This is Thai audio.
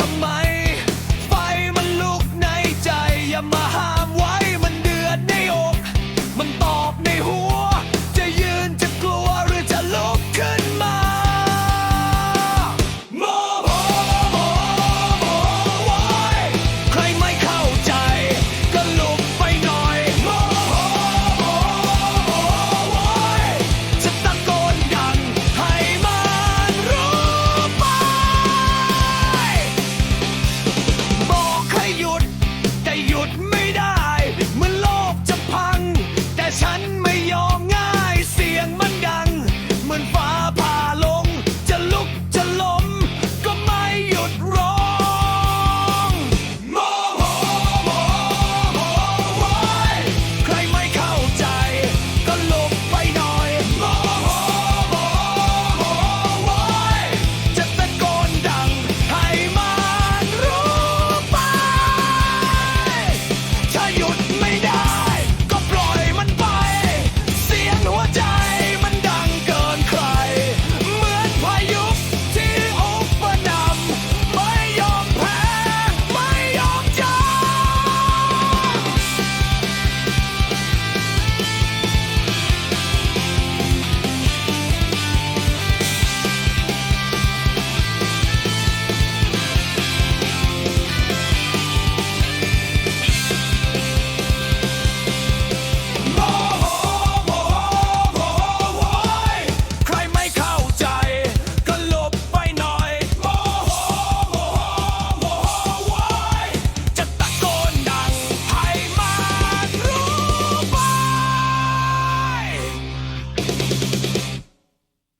ทำไม ไฟมันลุกในใจอย่ามาห้ามไว้